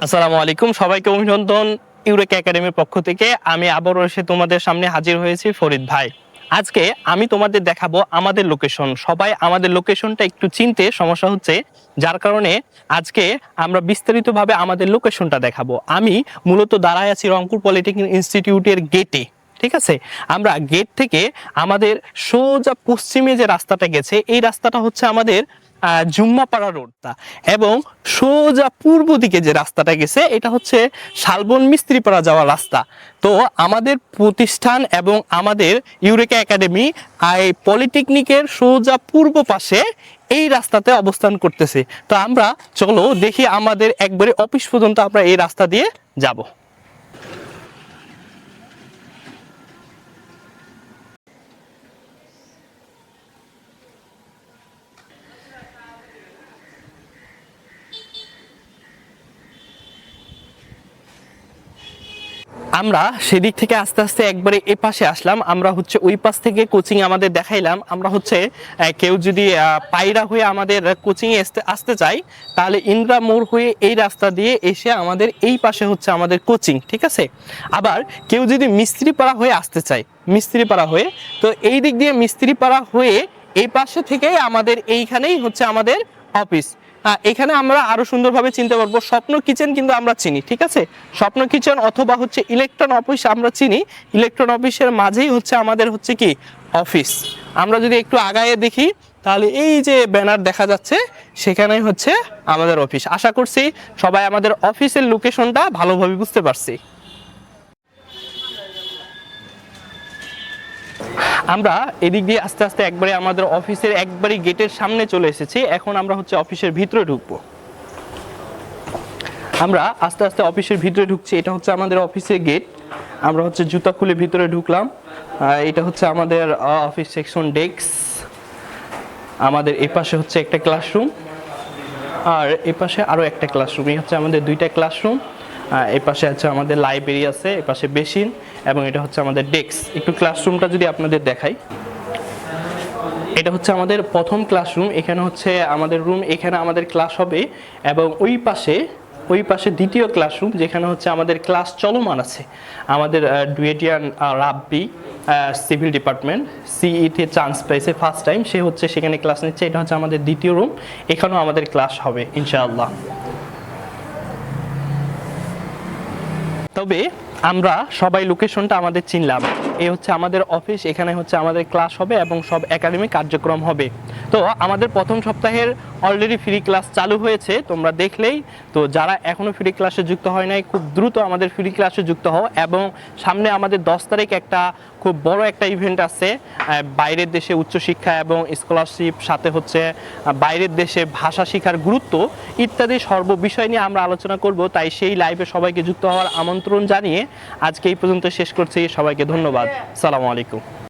আসসালামু আলাইকুম। সবাইকে অভিনন্দন ইউরেক একাডেমির পক্ষ থেকে। আমি আবারও এসে তোমাদের সামনে হাজির হয়েছি ফরিদ ভাই। আজকে আমি তোমাদের দেখাবো আমাদের লোকেশন সবাই আমাদের লোকেশনটা একটু চিনতে সমস্যা হচ্ছে, যার কারণে আজকে আমরা বিস্তারিতভাবে আমাদের লোকেশনটা দেখাবো। আমি মূলত দাঁড়ায় আছি রংপুর পলিটেকনিক ইনস্টিটিউটের গেটে ঠিক আছে? আমরা গেট থেকে আমাদের সোজা পশ্চিমে যে রাস্তাটা গেছে, এই রাস্তাটা হচ্ছে আমাদের জুম্মাপাড়া রোডটা এবং সোজা পূর্ব দিকে যে রাস্তাটা গেছে, এটা হচ্ছে শালবন মিস্ত্রিপাড়া যাওয়ার রাস্তা। তো আমাদের প্রতিষ্ঠান এবং আমাদের ইউরেকা একাডেমি এই পলিটেকনিকের সোজা পূর্ব পাশে এই রাস্তাতে অবস্থান করতেছে। তো আমরা চলো দেখি আমাদের একবারে অফিস পর্যন্ত আমরা এই রাস্তা দিয়ে যাব। আমরা সেদিক থেকে আস্তে আস্তে একবারে এ পাশে আসলাম। আমরা হচ্ছে ওই পাশ থেকে কোচিং আমাদের দেখাইলাম। আমরা হচ্ছে কেউ যদি পায়রা হয়ে আমাদের কোচিং এ আসতে আসতে চাই তাহলে ইন্দ্রা মোড় হয়ে এই রাস্তা দিয়ে এসে আমাদের এই পাশে হচ্ছে আমাদের কোচিং, ঠিক আছে? আবার কেউ যদি মিস্ত্রিপাড়া হয়ে আসতে চায়, মিস্ত্রিপাড়া হয়ে, তো এই দিক দিয়ে মিস্ত্রিপাড়া হয়ে এই পাশে থেকেই আমাদের এইখানেই হচ্ছে আমাদের অফিস। এখানে আমরা আরও সুন্দরভাবে চিনতে পারব। স্বপ্ন কিচেন কিন্তু আমরা চিনি, ঠিক আছে? স্বপ্ন কিচেন অথবা হচ্ছে ইলেকট্রন অফিস আমরা চিনি। ইলেকট্রন অফিসের মাঝেই হচ্ছে আমাদের হচ্ছে কি? অফিস। আমরা যদি একটু আগায়ে দেখি, তাহলে এই যে ব্যানার দেখা যাচ্ছে, সেখানেই হচ্ছে আমাদের অফিস। আশা করছি সবাই আমাদের অফিসের লোকেশনটা ভালোভাবে বুঝতে পারছি। আমরা এদিক দিয়ে আস্তে আস্তে একবারে আমাদের অফিসের একবারই গেটের সামনে চলে এসেছি। এখন আমরা হচ্ছে অফিসের ভিতরে ঢুকবো। আমরা আস্তে আস্তে অফিসের ভিতরে ঢুকছি। এটা হচ্ছে আমাদের অফিসের গেট। আমরা হচ্ছে জুতা খুলে ভিতরে ঢুকলাম। এটা হচ্ছে আমাদের অফিস সেকশন ডেস্ক আমাদের এই পাশে হচ্ছে একটা ক্লাসরুম আর এই পাশে আরও একটা ক্লাসরুম এই হচ্ছে আমাদের দুইটা ক্লাসরুম এই পাশে আছে আমাদের লাইব্রেরি আছে, এই পাশে বেসিন এবং এটা হচ্ছে আমাদের ডেস্ক একটু ক্লাসরুমটা যদি আপনাদের দেখাই। এটা হচ্ছে আমাদের প্রথম ক্লাসরুম এখানে হচ্ছে আমাদের রুম এখানে আমাদের ক্লাস হবে এবং ওই পাশে ওই পাশে দ্বিতীয় ক্লাসরুম যেখানে হচ্ছে আমাদের ক্লাস চলমান আছে। আমাদের ডুয়েটিয়ান রাব্বি সিভিল ডিপার্টমেন্ট সিইতে চান্স পেয়েছে ফার্স্ট টাইম সে হচ্ছে সেখানে ক্লাস নিচ্ছে, এটা হচ্ছে আমাদের দ্বিতীয় রুম এখানেও আমাদের ক্লাস হবে, ইনশাআল্লাহ। Então B. আমরা সবাই লোকেশনটা আমাদের চিনলাম। এই হচ্ছে আমাদের অফিস এখানে হচ্ছে আমাদের ক্লাস হবে এবং সব একাডেমিক কার্যক্রম হবে। তো আমাদের প্রথম সপ্তাহের অলরেডি ফ্রি ক্লাস চালু হয়েছে, তোমরা দেখলেই। তো যারা এখনও ফ্রি ক্লাসে যুক্ত হয় নাই, খুব দ্রুত আমাদের ফ্রি ক্লাসে যুক্ত হও এবং সামনে আমাদের দশ তারিখ একটা খুব বড় একটা ইভেন্ট আছে বাইরের দেশে উচ্চশিক্ষা এবং স্কলারশিপ সাথে হচ্ছে বাইরের দেশে ভাষা শেখার গুরুত্ব ইত্যাদি সর্ব বিষয় নিয়ে আমরা আলোচনা করব। তাই সেই লাইভে সবাইকে যুক্ত হওয়ার আমন্ত্রণ জানিয়ে আজকে এই পর্যন্ত শেষ করছি। সবাইকে ধন্যবাদ। সালামু আলাইকুম।